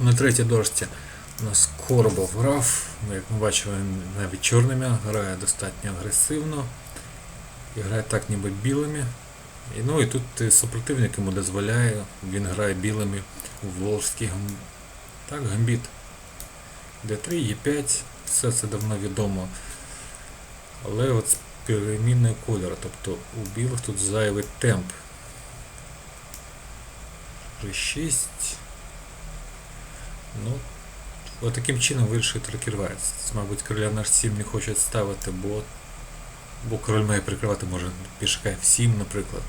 На третій дошці у нас Коробов грав. Ну, Як ми бачимо, він навіть чорними грає достатньо агресивно. І грає так ніби білими. І, ну і тут е, супротивник йому дозволяє, він грає білими у Волжський так, гамбіт. D3, E5, все це давно відомо. Але от з перемінною кольору, тобто у білих тут зайвий темп. G6. Ну, от таким чином вирішує рокірвець. Мабуть, короля на H7 не хочуть ставити, бо, бо король має прикривати може пішка F7, наприклад.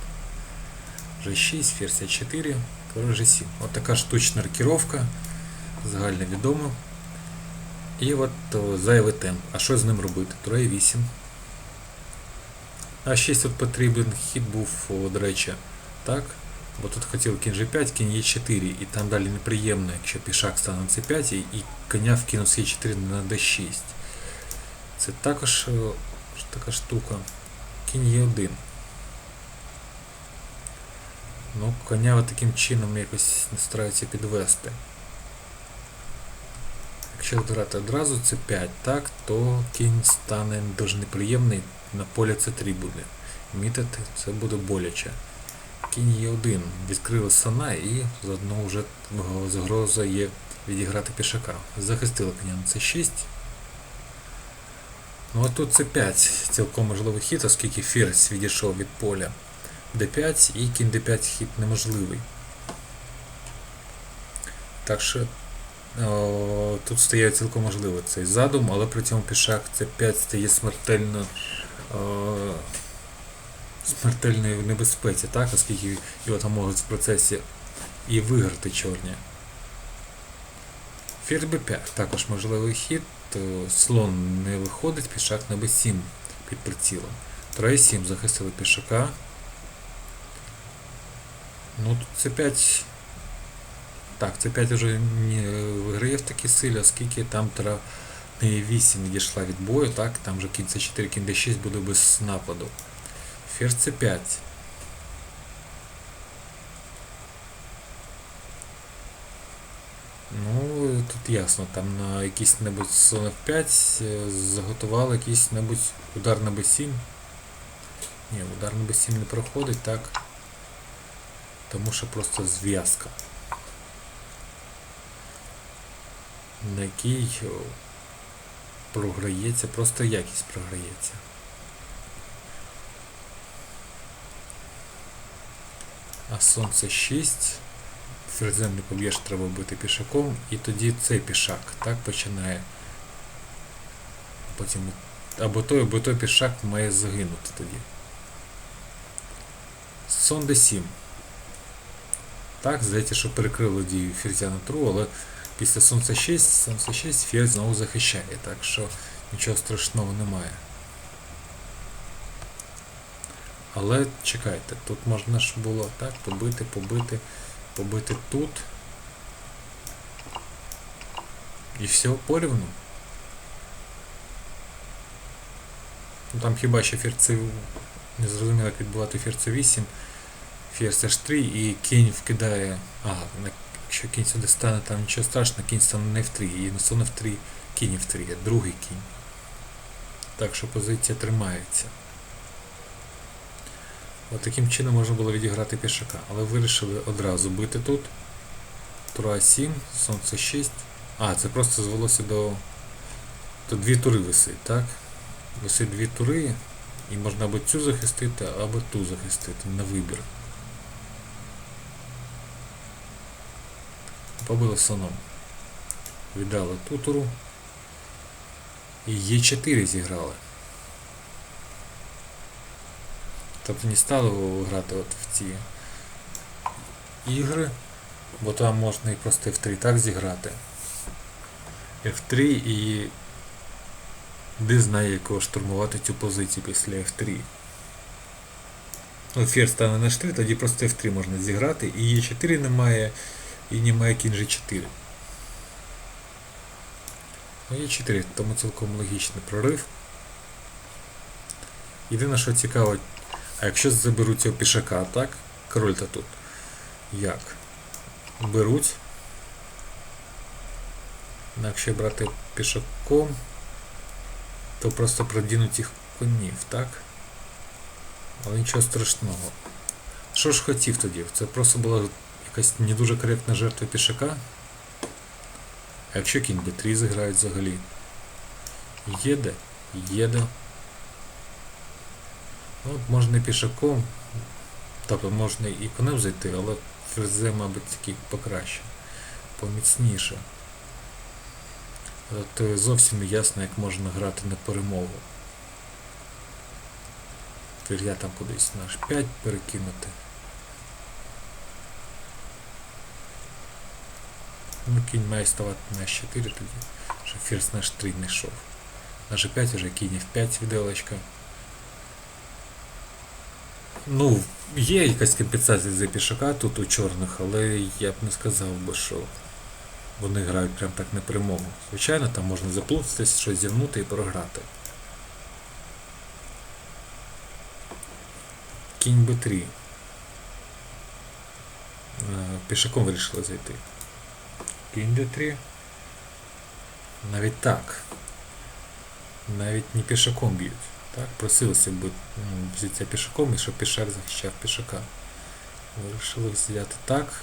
G6, ферзь А4, король G7. От така штучна рокіровка, загально відома. І от о, зайвий темп. А що з ним робити? Тура 8. А 6 тут потрібен хід був, о, до речі, так. Бо тут хотів кінь G5, кінь Е4, і там далі неприємно, якщо пішак стане на C5 і, і коня вкинув з Е4 на D6. Це також така штука. Кінь Е1. Ну, коня от таким чином якось не стараються підвести. Якщо грати одразу це 5, так, то кінь стане дуже неприємний, на полі це 3 буде. Мітити це буде боляче. Кінь Е1 відкрили сана і заодно вже загроза є відіграти пішака. Захистили коня на С6. Ну а тут С5 цілком можливий хід, оскільки ферзь відійшов від поля d5 і кінь d5 хід неможливий. Так що о, тут стає цілком можливо цей задум, але при цьому пішак c5 стає смертельно о, смертельної небезпеці, так, оскільки його там можуть в процесі і виграти чорні. Ферзь b5 також можливий хід, слон не виходить, пішак на b7 під прицілом. Троє 7 захистили пішака. Ну тут c5. Так, c5 вже не виграє в такій силі, оскільки там тра не 8 відійшла від бою, так, там вже кінь c4, кінь d6 буде без нападу. Ферзь c5. Ну, тут ясно, там на якийсь небудь слон f5 е, заготували якийсь небудь удар на b7. Ні, удар на b7 не проходить, так. Тому що просто зв'язка. На якій програється, просто якість програється. А сонце 6. Ферзем не поб'єш, треба бити пішаком, і тоді цей пішак так починає. Потім або той, або той пішак має загинути тоді. Сон d7. Так, здається, що перекрило дію ферзя на тру, але після сонця 6, сонце 6 ферзь знову захищає, так що нічого страшного немає. Але чекайте, тут можна ж було так, побити, побити, побити тут. І все порівну. Ну там хіба ще ферзь не зрозуміло, як відбувати ферзь 8 ферзь h3 і кінь вкидає. Ага, якщо кінь сюди стане, там нічого страшного, кінь стане не f3, і на сон f3, кінь f3, а другий кінь. Так що позиція тримається. От таким чином можна було відіграти пішака, але вирішили одразу бити тут. Тура 7, сонце 6. А, це просто звелося до. То дві тури висить, так? Висить дві тури, і можна або цю захистити, або ту захистити на вибір. Побили слоном. Віддали ту туру. І Е4 зіграли. Тобто не стали грати от в ці ігри, бо там можна і просто F3 так зіграти. F3 і де знає якого штурмувати цю позицію після F3. От ферзь стане на H3, тоді просто F3 можна зіграти, і Е4 немає, і немає кінь G4. Ну, Е4, тому цілком логічний прорив. Єдине, що цікаво, а якщо заберуть цього пішака, так? Король то тут. Як? Беруть. Ну, Якщо брати пішаком, то просто продінуть їх конів, так? Але нічого страшного. Що ж хотів тоді? Це просто була якась не дуже коректна жертва пішака. А якщо кінь Б3 зіграють взагалі? Їде, їде. Ну, от можна і пішаком, тобто можна і конем зайти, але ферзе, мабуть, такий покраще, поміцніше. То зовсім не ясно, як можна грати на перемогу. Тепер я там кудись на H5 перекинути. Ну, кінь має ставати на H4 тоді, щоб ферзь на H3 не йшов. На G5 вже кінь F5 віделочка. Ну, є якась компенсація за пішака тут у чорних, але я б не сказав би, що вони грають прям так на. Звичайно, там можна заплутатись, щось зірнути і програти. Кінь Б3. Е, Пішаком вирішили зайти. Кінь Д3. Навіть так. Навіть не пішаком б'ють. Так, просилося б взяття пішаком і щоб пішак захищав пішака. Вирішили взяти так.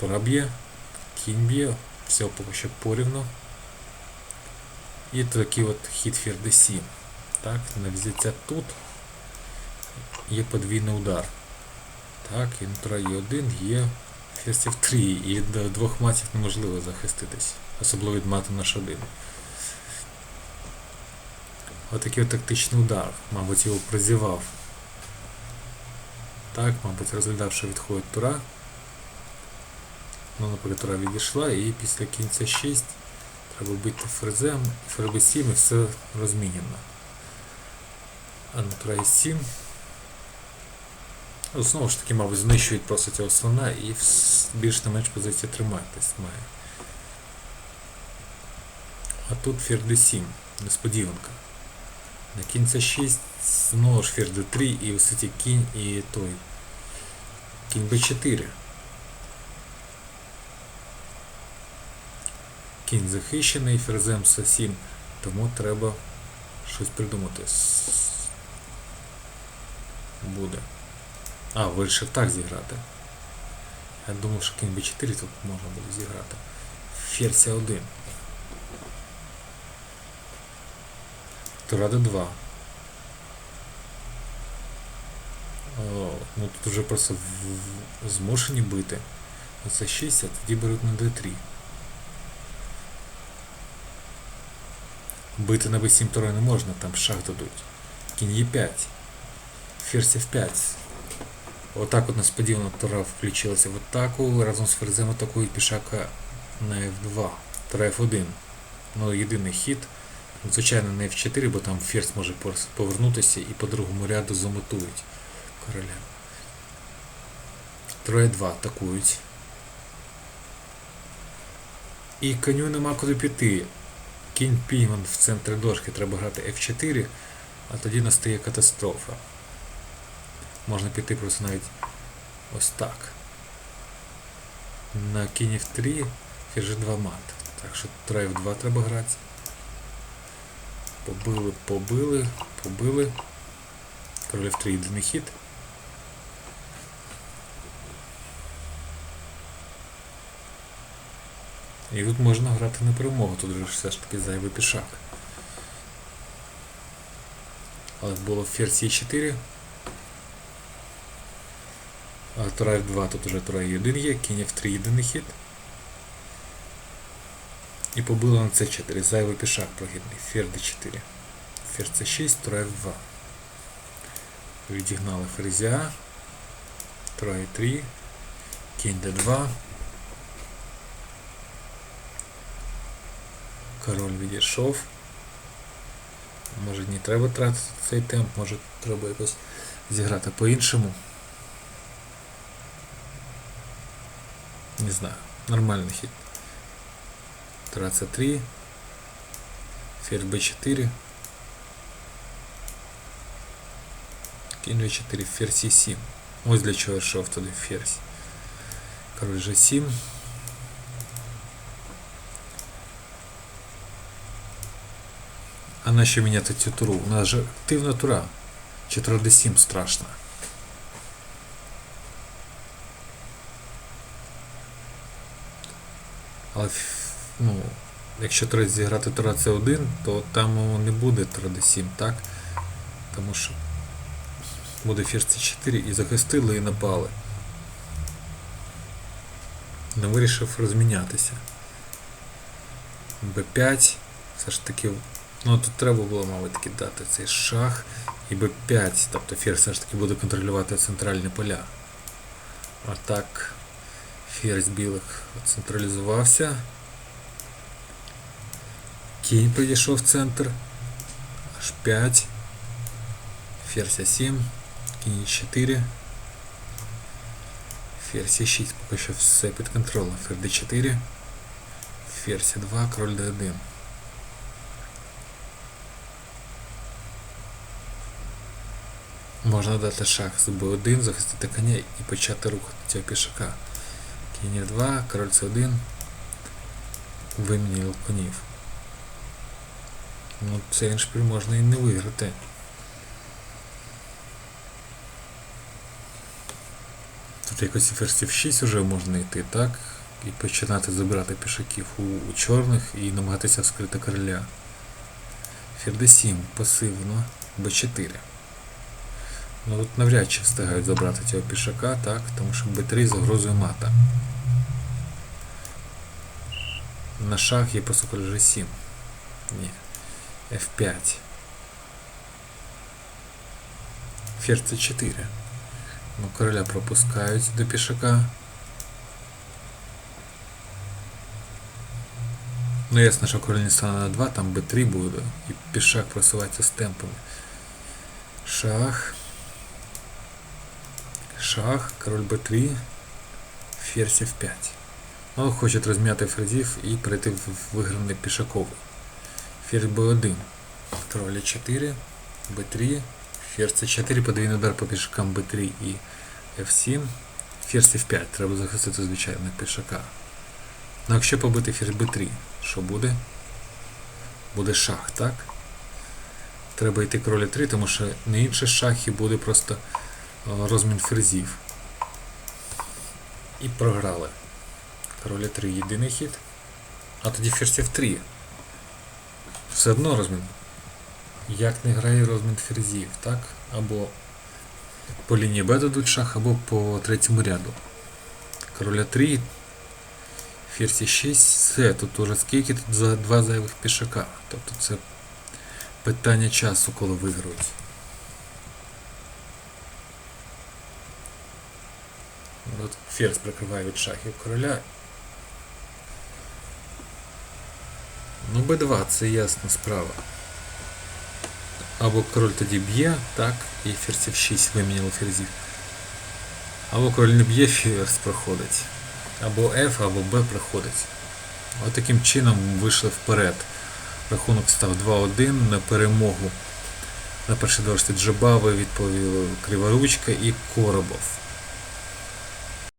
Тура б'є, кінь б'є, все поки що порівно. І такий от хід фір d7. Так, на взяття тут є подвійний удар. Так, і на тура є один, є ферзь f3, і до двох матів неможливо захиститись, особливо від мати на H1. Отакий от тактичний удар, мабуть, його прозівав. Так, мабуть, розглядав, що відходить тура. Ну, наприклад, тура відійшла і після кінця 6 треба бити ферзем, ферзь 7 і все розмінено. А на тура є 7. Ну, Знову ж таки, мабуть, знищують просто цього слона і більш не менш позиція триматись має. А тут ферзь d7, несподіванка. На кінь c6 знову ж ферзь d3 і висоті кінь і той. Кінь b4. Кінь захищений, ферзем c7, тому треба щось придумати. Буде. А, вирішив так зіграти. Я думав, що кінь b4 тут можна буде зіграти. Ферзь 1. Тура d2. О, ну тут вже просто в- в- змушені бити. Оце 6, а тоді беруть на d3. Бити на b7 тура не можна, там шах дадуть. Кінь e5. Ферзь f5. Отак от несподівано тура включилася в атаку, разом з ферзем атакують пішака на f2. Тура f1. Ну, єдиний хід. Ну, Звичайно, не F4, бо там ферзь може повернутися і по другому ряду замотують короля. Троє 2 атакують. І коню нема куди піти. Кінь пійман в центрі дошки, треба грати F4, а тоді настає катастрофа. Можна піти просто навіть ось так. На кінь F3 ферзь 2 мат. Так що троє в 2 треба грати. Побили, побили, побили. Король F3 єдиний хід. І тут можна грати на перемогу, тут же все ж таки зайвий пішак. Але було ферзь Е4. А тура F2 тут уже тура Е1 є, кінь F3 єдиний хід. І побило на c4, зайвий пішак прогідний, ферзь d4. Ферзь c6, тура f2. Відігнали ферзя. Тура e3. Кінь d2. Король відійшов. Може не треба тратити цей темп, може треба якось зіграти по-іншому. Не знаю. Нормальний хід. Тура c3. Ферзь b4. Кінь b4, ферзь e7. Ось для чого йшов туди ферзь. Король g7. А на що міняти цю туру? У нас же активна тура. Чи тура d7 страшна? Але ну, якщо тура зіграти тура c1, то там не буде тура d7, так? Тому що буде ферзь c4 і захистили і напали. Не вирішив розмінятися. b5. Все ж таки. Ну тут треба було, мабуть, таки дати цей шах і b5. Тобто ферзь все ж таки буде контролювати центральні поля. А так ферзь білих централізувався. Кінь підійшов в центр. H5. Ферзь А7. Кінь 4. Ферзь Е6 поки що все під контролем. Ферзь d4. Ферзь 2, король d1. Можна дати шах з b1, захистити коня і почати рухати цього пішака. Кінь 2, король c1. Вимінив конів. Ну, цей іншпіль можна і не виграти. Тут якось ферзів 6 вже можна йти, так? І починати забирати пішаків у, у чорних і намагатися вскрити короля. Ферзь 7 пасивно, b4. Ну тут навряд чи встигають забрати цього пішака, так, тому що b3 загрозує мата. На шах є король g7. Ні. F5. Ферзь c4. Ну, короля пропускають до пішака. Ну ясно, що король не стане на 2, там b3 буде, і пішак просувається з темпами. Шах. Шах, король b3, ферзь f5. Ну, хочуть розм'яти ферзів і перейти в виграний пішаковий. Ферзь b1, король 4, b3, ферзь c4, подвійний удар по пішакам b3 і f7. Ферзь f5, треба захистити звичайно пішака. Ну якщо побити ферзь b3, що буде? Буде шах, так? Треба йти король 3, тому що на інші шахи буде просто е, розмін ферзів. І програли. Король 3 єдиний хід. А тоді ферзь f3. Все одно розмін. Як не грає розмін ферзів, так? Або по лінії Б дадуть шах, або по третьому ряду. Короля 3, ферзь 6, все, тут уже скільки тут за два зайвих пішака. Тобто це питання часу, коли виграють. От ферзь прикриває від шахів короля. Ну, Б2 це ясна справа. Або король тоді б'є, так, і ферзь F6 виміняло ферзів. Або король не б'є, ферзь проходить. Або F, або Б проходить. От таким чином вийшли вперед. Рахунок став 2-1 на перемогу. На першій дошці Джабави відповіли Криворучка і Коробов.